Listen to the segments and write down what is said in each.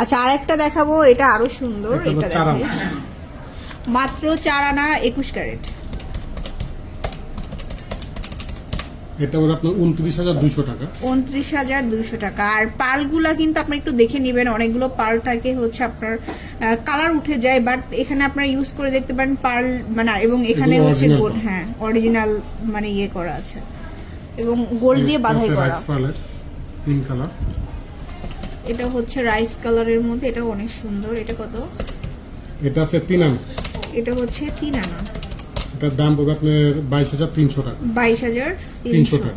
আচ্ছা আর একটা দেখাবো এটা আরও সুন্দর এটা আনা। মাত্র চার আনা একুশ ক্যারেট। এটা হলো আপনার উনত্রিশ হাজার দুইশো টাকা। উনত্রিশ হাজার দুইশো টাকা। আর কিন্তু আপনি একটু দেখে নেবেন অনেকগুলো পার্ল থাকে হচ্ছে আপনার কালার উঠে যায় বাট এখানে আপনার ইউজ করে দেখতে পারেন পার্ল মানে এবং এখানে হচ্ছে গোল্ড হ্যাঁ অরিজিনাল মানে ইয়ে করা আছে। এবং গোল্ড দিয়ে বাধাই করা। পিঙ্ক কালার এটা হচ্ছে রাইস কালারের মধ্যে এটা অনেক সুন্দর। এটা কত? এটা আছে তিন আনা। এটা হচ্ছে তিন আনা। এটার দাম পড়বে আপনার বাইশ হাজার তিনশো টাকা। বাইশ হাজার তিনশো। টাকা।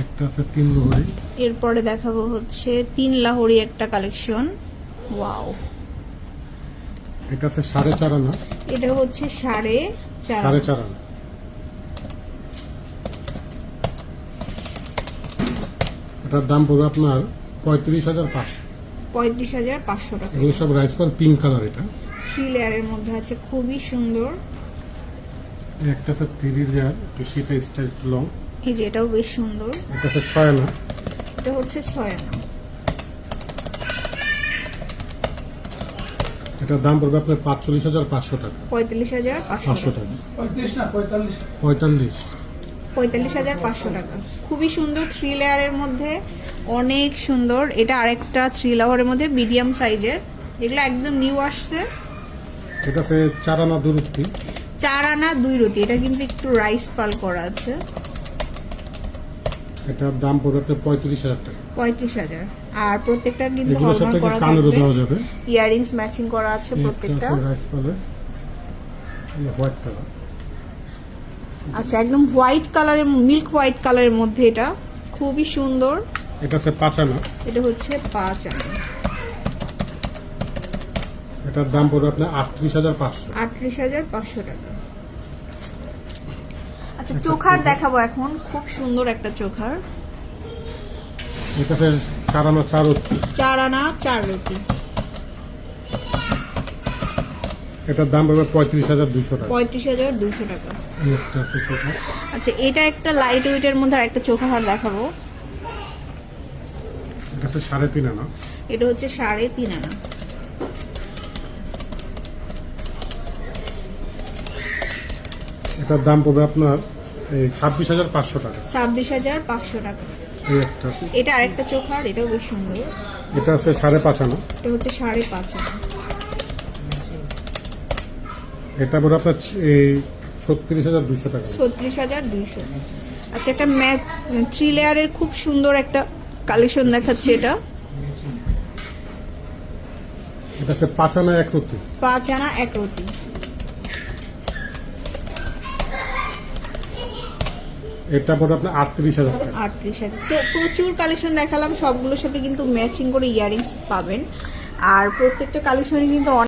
একটা আছে তিন লোহরি। এরপরে দেখাবো হচ্ছে তিন লাহোরি একটা কালেকশন। ওয়াও। এটা আছে সাড়ে চার আনা। এটা হচ্ছে সাড়ে চার সাড়ে। চার আনা। এটার দাম পড়বে আপনার পঁয়ত্রিশ হাজার পাঁচশো। পঁয়ত্রিশ হাজার পাঁচশো টাকা। এগুলো সব রাইস পাল পিঙ্ক কালার এটা। থ্রি লেয়ারের মধ্যে আছে খুবই সুন্দর। একটা আছে থ্রি লেয়ার একটু শীতের স্টাইল একটু লং এই যে এটাও বেশ সুন্দর। এটা আছে ছয় আনা এটা হচ্ছে ছয় আনা এটার দাম পড়বে আপনার পাঁচচল্লিশ হাজার পাঁচশো টাকা। পঁয়তাল্লিশ হাজার পাঁচশো টাকা টাকা। পঁয়ত্রিশ না পঁয়তাল্লিশ। পঁয়তাল্লিশ। পঁয়তাল্লিশ হাজার পাঁচশো টাকা। খুবই সুন্দর থ্রি লেয়ারের মধ্যে অনেক সুন্দর। এটা আরেকটা থ্রি লেয়ারের মধ্যে মিডিয়াম সাইজের এগুলো একদম নিউ আসছে। এটা আছে চার আনা দূরত্বি চার আনা দুই রতি এটা কিন্তু একটু রাইস পাল করা আছে। এটার দাম পড়বে আপনার পঁয়ত্রিশ হাজার টাকা। পঁয়ত্রিশ হাজার। আর প্রত্যেকটা কিন্তু হলমার্ক করা থাকবে। ইয়ারিংস ম্যাচিং করা আছে প্রত্যেকটা। রাইস পালের। হোয়াইট কালার আচ্ছা একদম হোয়াইট কালারের মিল্ক হোয়াইট কালারের মধ্যে এটা। খুবই সুন্দর। এটা আছে পাঁচ আনা। এটা হচ্ছে পাঁচ আনা। এটার দাম পড়বে আপনার আটত্রিশ হাজার পাঁচশো। আটত্রিশ হাজার পাঁচশো টাকা। আচ্ছা চোখার দেখাবো এখন। খুব সুন্দর একটা চোখার। এটা চার আনা চার অত্তি চার আনা চার রুটি। এটার দাম পড়বে পঁয়ত্রিশ হাজার দুইশো টাকা। পঁয়ত্রিশ হাজার দুশো টাকা। আচ্ছা এটা একটা লাইট ওয়েটের মধ্যে আর একটা চোখার দেখাবো। এটা আছে সাড়ে তিন আনা। এটা হচ্ছে সাড়ে তিন আনা। এটার দাম পড়বে আপনার এই ছাব্বিশ হাজার পাঁচশো টাকা। ছাব্বিশ হাজার পাঁচশো টাকা। এটা আরেকটা চোখার এটাও বেশ সুন্দর। এটা আছে সাড়ে পাঁচ আনা। এটা হচ্ছে সাড়ে পাঁচ আনা। এটা পড়বে আপনার এই ছত্রিশ হাজার দুইশো টাকা। ছত্রিশ হাজার দুইশো। আচ্ছা একটা ম্যাথ থ্রি লেয়ারের খুব সুন্দর একটা কালেকশন দেখাচ্ছে এটা। এটা আছে পাঁচ আনা এক রত্তি পাঁচ আনা এক রতি। এটা পড়বে আপনার আটত্রিশ হাজার টাকা। আটত্রিশ হাজার। সো প্রচুর কালেকশন দেখালাম সবগুলোর সাথে কিন্তু ম্যাচিং করে ইয়ারিংস পাবেন। আর প্রত্যেকটা কালেকশনে কিন্তু